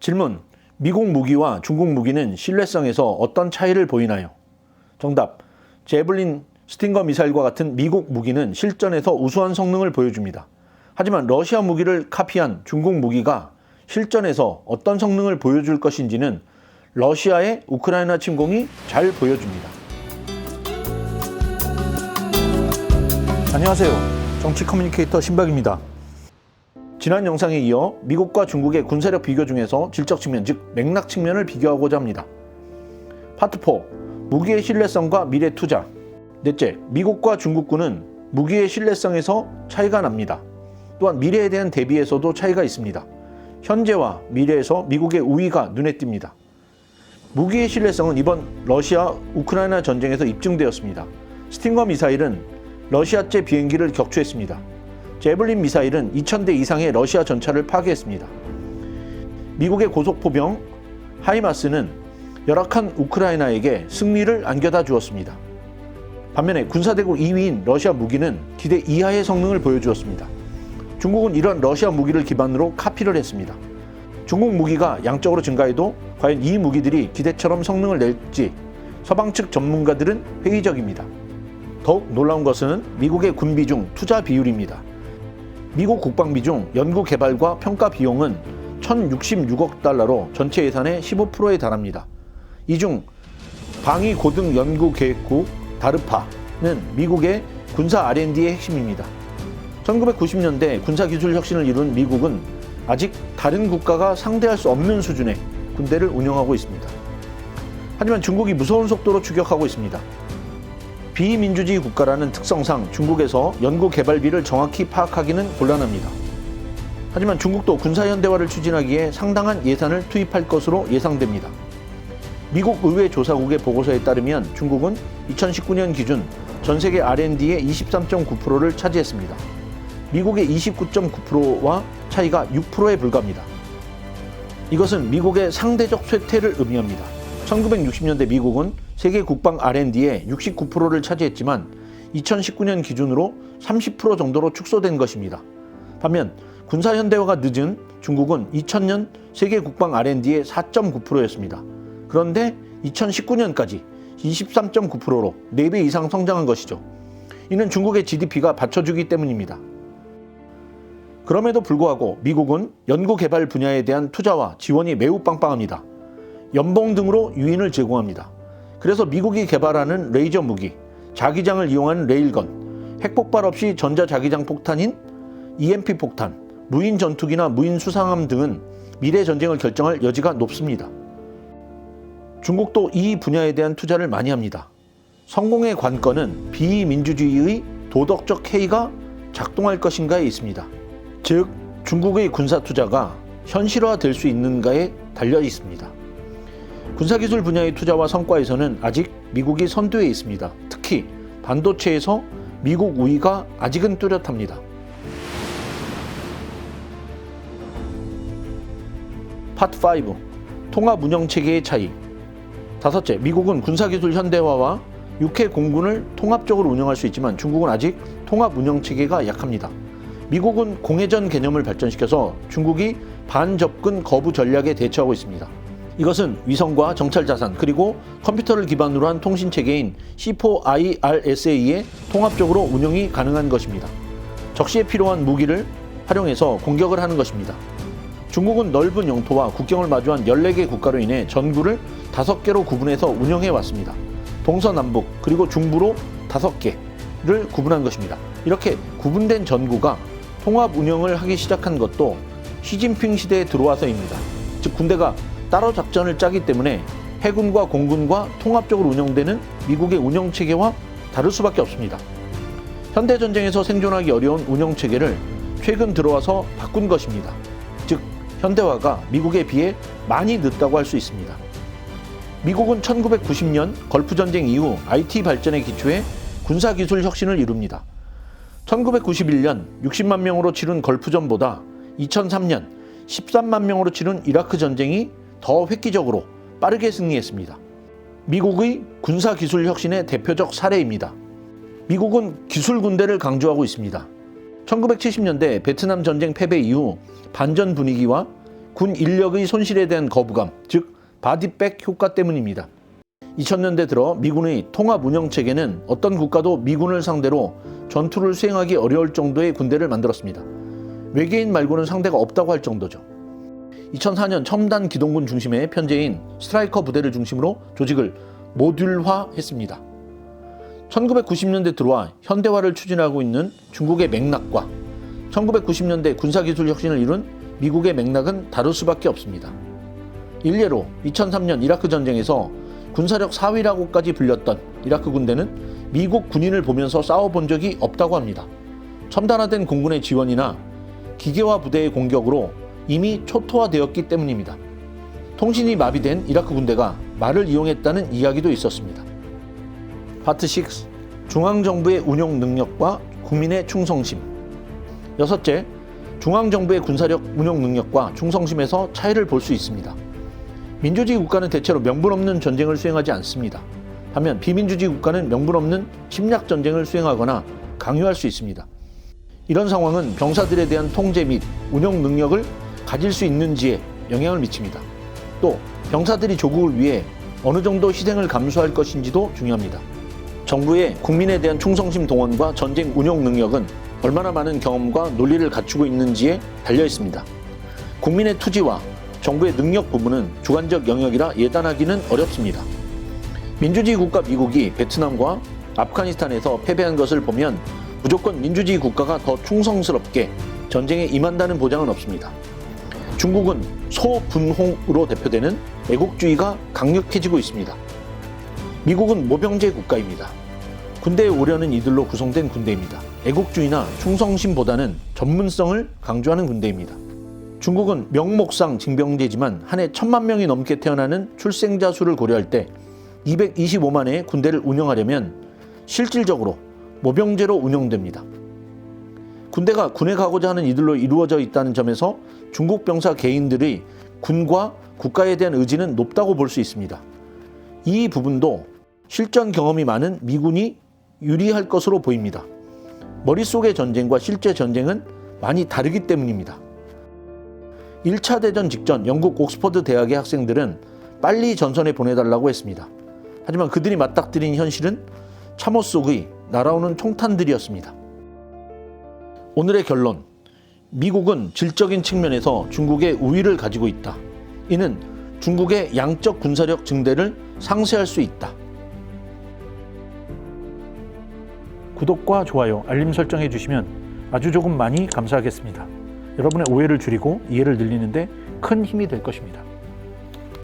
질문. 미국 무기와 중국 무기는 신뢰성에서 어떤 차이를 보이나요? 정답. 제블린 스팅거 미사일과 같은 미국 무기는 실전에서 우수한 성능을 보여줍니다. 하지만 러시아 무기를 카피한 중국 무기가 실전에서 어떤 성능을 보여줄 것인지는 러시아의 우크라이나 침공이 잘 보여줍니다. 안녕하세요. 정치 커뮤니케이터 신박입니다. 지난 영상에 이어 미국과 중국의 군사력 비교 중에서 질적 측면, 즉 맥락 측면을 비교하고자 합니다. 파트 4. 무기의 신뢰성과 미래 투자. 넷째, 미국과 중국군은 무기의 신뢰성에서 차이가 납니다. 또한 미래에 대한 대비에서도 차이가 있습니다. 현재와 미래에서 미국의 우위가 눈에 띕니다. 무기의 신뢰성은 이번 러시아 우크라이나 전쟁에서 입증되었습니다. 스팅거 미사일은 러시아제 비행기를 격추했습니다. 제블린 미사일은 2,000대 이상의 러시아 전차를 파괴했습니다. 미국의 고속포병 하이마스는 열악한 우크라이나에게 승리를 안겨다 주었습니다. 반면에 군사대국 2위인 러시아 무기는 기대 이하의 성능을 보여주었습니다. 중국은 이런 러시아 무기를 기반으로 카피를 했습니다. 중국 무기가 양적으로 증가해도 과연 이 무기들이 기대처럼 성능을 낼지 서방 측 전문가들은 회의적입니다. 더욱 놀라운 것은 미국의 군비 중 투자 비율입니다. 미국 국방비 중 연구 개발과 평가 비용은 1,066억 달러로 전체 예산의 15%에 달합니다. 이 중 방위 고등 연구 계획국 다르파는 미국의 군사 R&D의 핵심입니다. 1990년대 군사 기술 혁신을 이룬 미국은 아직 다른 국가가 상대할 수 없는 수준의 군대를 운영하고 있습니다. 하지만 중국이 무서운 속도로 추격하고 있습니다. 비민주주의 국가라는 특성상 중국에서 연구 개발비를 정확히 파악하기는 곤란합니다. 하지만 중국도 군사 현대화를 추진하기에 상당한 예산을 투입할 것으로 예상됩니다. 미국 의회 조사국의 보고서에 따르면 중국은 2019년 기준 전 세계 R&D의 23.9%를 차지했습니다. 미국의 29.9%와 차이가 6%에 불과합니다. 이것은 미국의 상대적 쇠퇴를 의미합니다. 1960년대 미국은 세계 국방 R&D의 69%를 차지했지만 2019년 기준으로 30% 정도로 축소된 것입니다. 반면 군사 현대화가 늦은 중국은 2000년 세계 국방 R&D의 4.9%였습니다. 그런데 2019년까지 23.9%로 4배 이상 성장한 것이죠. 이는 중국의 GDP가 받쳐주기 때문입니다. 그럼에도 불구하고 미국은 연구 개발 분야에 대한 투자와 지원이 매우 빵빵합니다. 연봉 등으로 유인을 제공합니다. 그래서 미국이 개발하는 레이저 무기, 자기장을 이용하는 레일건, 핵폭발 없이 전자자기장 폭탄인 EMP 폭탄, 무인 전투기나 무인 수상함 등은 미래 전쟁을 결정할 여지가 높습니다. 중국도 이 분야에 대한 투자를 많이 합니다. 성공의 관건은 비민주주의의 도덕적 해이가 작동할 것인가에 있습니다. 즉, 중국의 군사 투자가 현실화될 수 있는가에 달려 있습니다. 군사기술 분야의 투자와 성과에서는 아직 미국이 선두에 있습니다. 특히 반도체에서 미국 우위가 아직은 뚜렷합니다. 파트 5 통합 운영 체계의 차이 다섯째, 미국은 군사기술 현대화와 육해 공군을 통합적으로 운영할 수 있지만 중국은 아직 통합 운영 체계가 약합니다. 미국은 공회전 개념을 발전시켜서 중국이 반접근 거부 전략에 대처하고 있습니다. 이것은 위성과 정찰 자산 그리고 컴퓨터를 기반으로 한 통신 체계인 C4IRSA에 통합적으로 운영이 가능한 것입니다. 적시에 필요한 무기를 활용해서 공격을 하는 것입니다. 중국은 넓은 영토와 국경을 마주한 14개 국가로 인해 전구를 5개로 구분해서 운영해 왔습니다. 동서남북 그리고 중부로 5개를 구분한 것입니다. 이렇게 구분된 전구가 통합 운영을 하기 시작한 것도 시진핑 시대에 들어와서입니다. 즉 군대가 따로 작전을 짜기 때문에 해군과 공군과 통합적으로 운영되는 미국의 운영 체계와 다를 수밖에 없습니다. 현대 전쟁에서 생존하기 어려운 운영 체계를 최근 들어와서 바꾼 것입니다. 즉 현대화가 미국에 비해 많이 늦다고 할 수 있습니다. 미국은 1990년 걸프 전쟁 이후 IT 발전에 기초해 군사 기술 혁신을 이룹니다. 1991년 60만 명으로 치른 걸프전보다 2003년 13만 명으로 치른 이라크 전쟁이 더 획기적으로 빠르게 승리했습니다. 미국의 군사 기술 혁신의 대표적 사례입니다. 미국은 기술 군대를 강조하고 있습니다. 1970년대 베트남 전쟁 패배 이후 반전 분위기와 군 인력의 손실에 대한 거부감, 즉 바디백 효과 때문입니다. 2000년대 들어 미군의 통합 운영 체계는 어떤 국가도 미군을 상대로 전투를 수행하기 어려울 정도의 군대를 만들었습니다. 외계인 말고는 상대가 없다고 할 정도죠. 2004년 첨단 기동군 중심의 편제인 스트라이커 부대를 중심으로 조직을 모듈화했습니다. 1990년대 들어와 현대화를 추진하고 있는 중국의 맥락과 1990년대 군사기술 혁신을 이룬 미국의 맥락은 다를 수밖에 없습니다. 일례로 2003년 이라크 전쟁에서 군사력 4위라고까지 불렸던 이라크 군대는 미국 군인을 보면서 싸워본 적이 없다고 합니다. 첨단화된 공군의 지원이나 기계화 부대의 공격으로 이미 초토화되었기 때문입니다. 통신이 마비된 이라크 군대가 말을 이용했다는 이야기도 있었습니다. 파트 6. 중앙정부의 운용 능력과 국민의 충성심. 여섯째, 중앙정부의 군사력 운용 능력과 충성심에서 차이를 볼 수 있습니다. 민주주의 국가는 대체로 명분 없는 전쟁을 수행하지 않습니다. 반면 비민주주의 국가는 명분 없는 침략 전쟁을 수행하거나 강요할 수 있습니다. 이런 상황은 병사들에 대한 통제 및 운영 능력을 가질 수 있는지에 영향을 미칩니다. 또 병사들이 조국을 위해 어느 정도 희생을 감수할 것인지도 중요합니다. 정부의 국민에 대한 충성심 동원과 전쟁 운용 능력은 얼마나 많은 경험과 논리를 갖추고 있는지에 달려 있습니다. 국민의 투지와 정부의 능력 부분은 주관적 영역이라 예단하기는 어렵습니다. 민주주의 국가 미국이 베트남과 아프가니스탄에서 패배한 것을 보면 무조건 민주주의 국가가 더 충성스럽게 전쟁에 임한다는 보장은 없습니다. 중국은 소분홍으로 대표되는 애국주의가 강력해지고 있습니다. 미국은 모병제 국가입니다. 군대에 오려는 이들로 구성된 군대입니다. 애국주의나 충성심보다는 전문성을 강조하는 군대입니다. 중국은 명목상 징병제지만 한 해 천만 명이 넘게 태어나는 출생자 수를 고려할 때 225만의 군대를 운영하려면 실질적으로 모병제로 운영됩니다. 군대가 군에 가고자 하는 이들로 이루어져 있다는 점에서 중국 병사 개인들의 군과 국가에 대한 의지는 높다고 볼 수 있습니다. 이 부분도 실전 경험이 많은 미군이 유리할 것으로 보입니다. 머릿속의 전쟁과 실제 전쟁은 많이 다르기 때문입니다. 1차 대전 직전 영국 옥스퍼드 대학의 학생들은 빨리 전선에 보내달라고 했습니다. 하지만 그들이 맞닥뜨린 현실은 참호 속의 날아오는 총탄들이었습니다. 오늘의 결론. 미국은 질적인 측면에서 중국의 우위를 가지고 있다. 이는 중국의 양적 군사력 증대를 상쇄할 수 있다. 구독과 좋아요, 알림 설정해 주시면 아주 조금 많이 감사하겠습니다. 여러분의 오해를 줄이고 이해를 늘리는데 큰 힘이 될 것입니다.